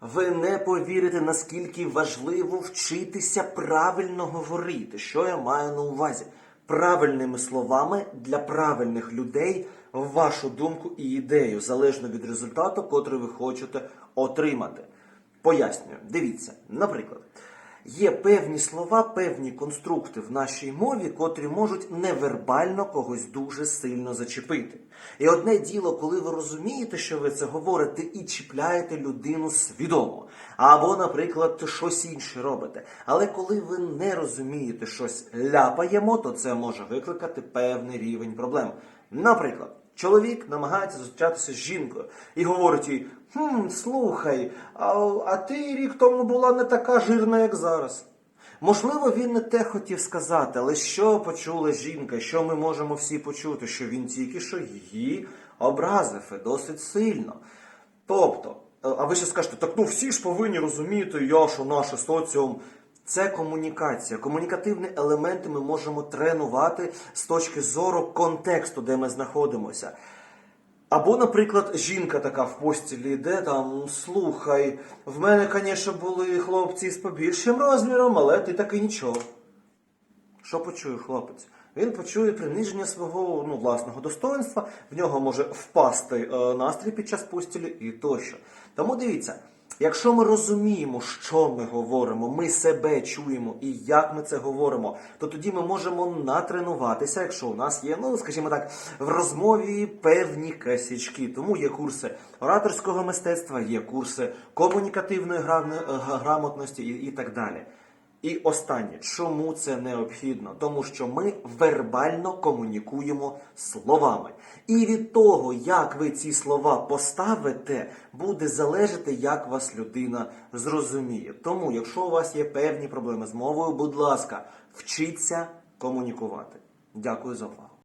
Ви не повірите, наскільки важливо вчитися правильно говорити. Що я маю на увазі? Правильними словами для правильних людей вашу думку і ідею, залежно від результату, котрий ви хочете отримати. Пояснюю, дивіться, наприклад, є певні слова, певні конструкти в нашій мові, котрі можуть невербально когось дуже сильно зачепити. І одне діло, коли ви розумієте, що ви це говорите, і чіпляєте людину свідомо, або, наприклад, щось інше робите. Але коли ви не розумієте щось ляпаємо, то це може викликати певний рівень проблем. Наприклад. Чоловік намагається зустрічатися з жінкою і говорить їй: хм, слухай, а, а ти рік тому була не така жирна, як зараз. Можливо, він не те хотів сказати, але що почула жінка, що ми можемо всі почути, що він тільки що її образив і досить сильно. Тобто, а ви ще скажете, так ну всі ж повинні розуміти, я що наше соціум. Це комунікація. Комунікативні елементи ми можемо тренувати з точки зору контексту, де ми знаходимося. Або, наприклад, жінка така в постілі йде там, слухай, в мене, звісно, були хлопці з побільшим розміром, але ти таки нічого. Що почує хлопець? Він почує приниження свого ну, власного достоинства, в нього може впасти е, настрій під час постілі і тощо. Тому дивіться, якщо ми розуміємо, що ми говоримо, ми себе чуємо і як ми це говоримо, то тоді ми можемо натренуватися, якщо у нас є, ну скажімо так, в розмові певні косячки. Тому є курси ораторського мистецтва, є курси комунікативної грамотності і, і так далі. І останнє, чому це необхідно? Тому що ми вербально комунікуємо словами. І від того, як ви ці слова поставите, буде залежати, як вас людина зрозуміє. Тому, якщо у вас є певні проблеми з мовою, будь ласка, вчіться комунікувати. Дякую за увагу.